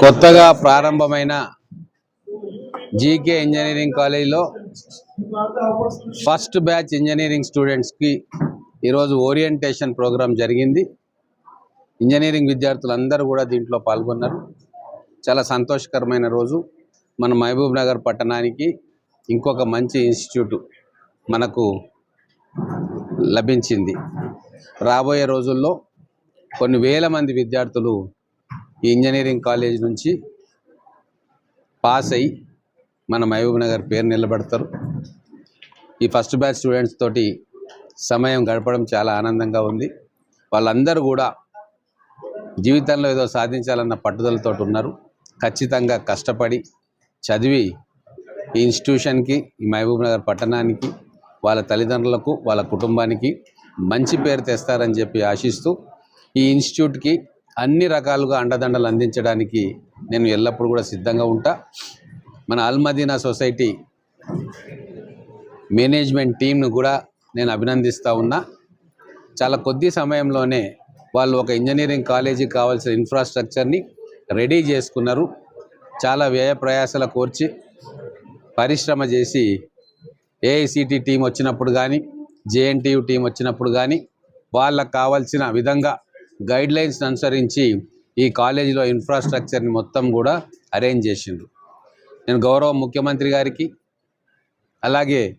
కొత్తగా ప్రారంభమైన GK engineering కాలేజీలో ఫస్ట్ బ్యాచ్ ఇంజనీరింగ్ స్టూడెంట్స్కి ఈరోజు ఓరియంటేషన్ ప్రోగ్రాం జరిగింది. ఇంజనీరింగ్ విద్యార్థులందరూ కూడా దీంట్లో పాల్గొన్నారు. చాలా సంతోషకరమైన రోజు. మన మహబూబ్ నగర్ పట్టణానికి ఇంకొక మంచి ఇన్స్టిట్యూట్ మనకు లభించింది. రాబోయే రోజుల్లో కొన్ని వేల మంది విద్యార్థులు ఈ ఇంజనీరింగ్ కాలేజ్ నుంచి పాస్ అయ్యి మన మహబూబ్ నగర్ పేరు నిలబెడతారు. ఈ ఫస్ట్ బ్యాచ్ స్టూడెంట్స్ తోటి సమయం గడపడం చాలా ఆనందంగా ఉంది. వాళ్ళందరూ కూడా జీవితంలో ఏదో సాధించాలన్న పట్టుదలతో ఉన్నారు. ఖచ్చితంగా కష్టపడి చదివి ఈ ఇన్స్టిట్యూషన్కి ఈ మహబూబ్ నగర్ పట్టణానికి వాళ్ళ తల్లిదండ్రులకు వాళ్ళ కుటుంబానికి మంచి పేరు తెస్తారని చెప్పి ఆశిస్తూ ఈ ఇన్స్టిట్యూట్కి అన్ని రకాలుగా అండదండలు అందించడానికి నేను ఎల్లప్పుడూ కూడా సిద్ధంగా ఉంటా. మన అల్మదీనా సొసైటీ మేనేజ్మెంట్ టీంను కూడా నేను అభినందిస్తూ ఉన్నా. చాలా కొద్ది సమయంలోనే వాళ్ళు ఒక ఇంజనీరింగ్ కాలేజీకి కావాల్సిన ఇన్ఫ్రాస్ట్రక్చర్ని రెడీ చేసుకున్నారు. చాలా వ్యయ ప్రయాసాల కోర్చి పరిశ్రమ చేసి ఏఐసిటి టీం వచ్చినప్పుడు కానీ జేఎన్టీయు టీం వచ్చినప్పుడు కానీ వాళ్ళకు కావాల్సిన విధంగా గైడ్లైన్స్ అనుసరించి ఈ కాలేజీలో ఇన్ఫ్రాస్ట్రక్చర్ని మొత్తం కూడా అరేంజ్ చేసిండ్రు. నేను గౌరవ ముఖ్యమంత్రి గారికి అలాగే